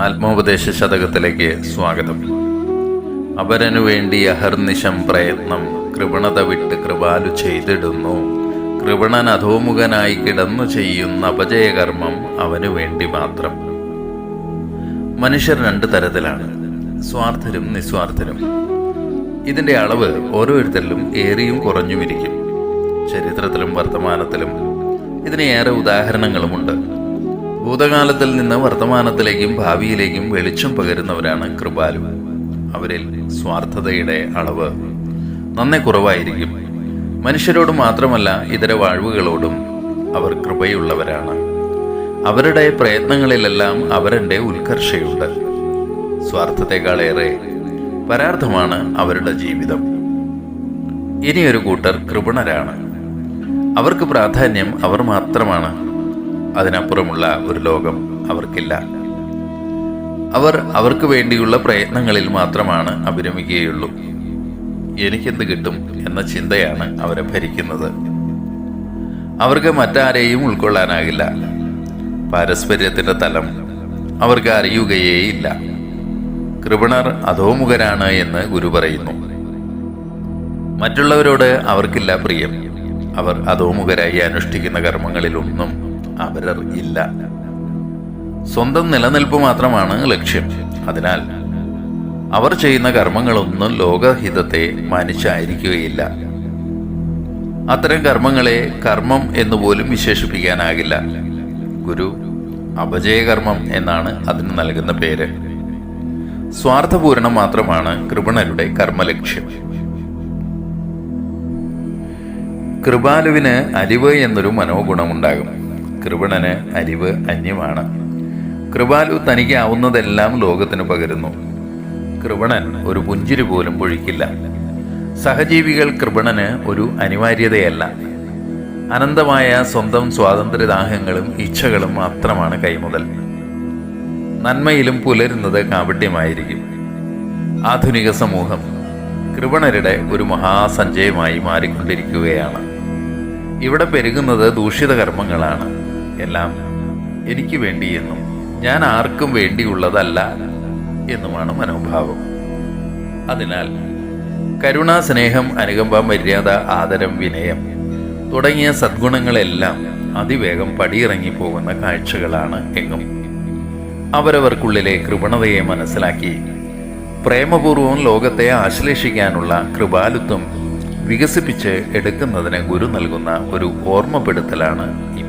ആത്മോപദേശ ശതകത്തിലേക്ക് സ്വാഗതം. അവരനു വേണ്ടി അഹർനിശം പ്രയത്നം കൃപണത വിട്ട് കൃപാലു ചെയ്തിടുന്നു. കൃപണൻ അധോമുഖനായി കിടന്നു ചെയ്യുന്ന അപജയകർമ്മം അവനു വേണ്ടി മാത്രം. മനുഷ്യർ രണ്ട് തരത്തിലാണ് സ്വാർത്ഥരും നിസ്വാർത്ഥരും. ഇതിന്റെ അളവ് ഓരോരുത്തരിലും ഏറിയും കുറഞ്ഞുമിരിക്കും. ചരിത്രത്തിലും വർത്തമാനത്തിലും ഇതിന് ഏറെ ഉദാഹരണങ്ങളുമുണ്ട്. ഭൂതകാലത്തിൽ നിന്ന് വർത്തമാനത്തിലേക്കും ഭാവിയിലേക്കും വെളിച്ചം പകരുന്നവരാണ് കൃപാലു. അവരിൽ സ്വാർത്ഥതയുടെ അളവ് നന്നെ കുറവായിരിക്കും. മനുഷ്യരോട് മാത്രമല്ല ഇതര വാഴ്വുകളോടും അവർ കൃപയുള്ളവരാണ്. അവരുടെ പ്രയത്നങ്ങളിലെല്ലാം അവരുടെ ഉത്കർഷയുണ്ട്. സ്വാർത്ഥത്തെക്കാളേറെ പരാർത്ഥമാണ് അവരുടെ ജീവിതം. ഇനിയൊരു കൂട്ടർ കൃപണരാണ്. അവർക്ക് പ്രാധാന്യം അവർ മാത്രമാണ്. അതിനപ്പുറമുള്ള ഒരു ലോകം അവർക്കില്ല. അവർ അവർക്ക് വേണ്ടിയുള്ള പ്രയത്നങ്ങളിൽ മാത്രമാണ് അഭിരമിക്കുകയുള്ളൂ. എനിക്കെന്ത് കിട്ടും എന്ന ചിന്തയാണ് അവരെ ഭരിക്കുന്നത്. അവർക്ക് മറ്റാരെയും ഉൾക്കൊള്ളാനാകില്ല. പാരസ്പര്യത്തിന്റെ തലം അവർക്ക് അറിയുകയേയില്ല. കൃപണർ അധോമുഖരാണ് എന്ന് ഗുരു പറയുന്നു. മറ്റുള്ളവരോട് അവർക്കില്ല പ്രിയം. അവർ അധോമുഖരായി അനുഷ്ഠിക്കുന്ന കർമ്മങ്ങളിലൊന്നും അവരർ ഇല്ല സ്വന്തം നിലനിൽപ്പ് മാത്രമാണ് ലക്ഷ്യം. അതിനാൽ അവർ ചെയ്യുന്ന കർമ്മങ്ങളൊന്നും ലോകഹിതത്തെ മാനിച്ചായിരിക്കുകയില്ല. അത്തരം കർമ്മങ്ങളെ കർമ്മം എന്ന് പോലും വിശേഷിപ്പിക്കാനാകില്ല. ഗുരു അപജയകർമ്മം എന്നാണ് അതിന് നൽകുന്ന പേര്. സ്വാർത്ഥപൂരണം മാത്രമാണ് കൃപണരുടെ കർമ്മലക്ഷ്യം. കൃപാലുവിന് അലിവ് എന്നൊരു മനോഗുണമുണ്ടാകും. കൃപണന് അരിവ് അന്യമാണ്. കൃപാലു തനിക്കാവുന്നതെല്ലാം ലോകത്തിന് പകരുന്നു. കൃപണൻ ഒരു പുഞ്ചിരി പോലും പൊഴിക്കില്ല. സഹജീവികൾ കൃപണന് ഒരു അനിവാര്യതയല്ല. അനന്തമായ സ്വന്തം സ്വാതന്ത്ര്യദാഹങ്ങളും ഇച്ഛകളും മാത്രമാണ് കൈമുതൽ. നന്മയിലും പുലരുന്നത് കാപട്യമായിരിക്കും. ആധുനിക സമൂഹം കൃപണരുടെ ഒരു മഹാസഞ്ചയമായി മാറിക്കൊണ്ടിരിക്കുകയാണ്. ഇവിടെ പെരുകുന്നത് ദൂഷിത കർമ്മങ്ങളാണ്. എല്ലാം എനിക്ക് വേണ്ടിയെന്നും ഞാൻ ആർക്കും വേണ്ടിയുള്ളതല്ല എന്നുമാണ് മനോഭാവം. അതിനാൽ കരുണ സ്നേഹം അനുകമ്പ മര്യാദ ആദരം വിനയം തുടങ്ങിയ സദ്ഗുണങ്ങളെല്ലാം അതിവേഗം പടിയിറങ്ങി പോകുന്ന കാഴ്ചകളാണ് എങ്ങും. അവരവർക്കുള്ളിലെ കൃപണതയെ മനസ്സിലാക്കി പ്രേമപൂർവം ലോകത്തെ ആശ്ലേഷിക്കാനുള്ള കൃപാലുത്വം വികസിപ്പിച്ച് എടുക്കുന്നതിന് ഗുരു നൽകുന്ന ഒരു ഓർമ്മപ്പെടുത്തലാണ് ഈ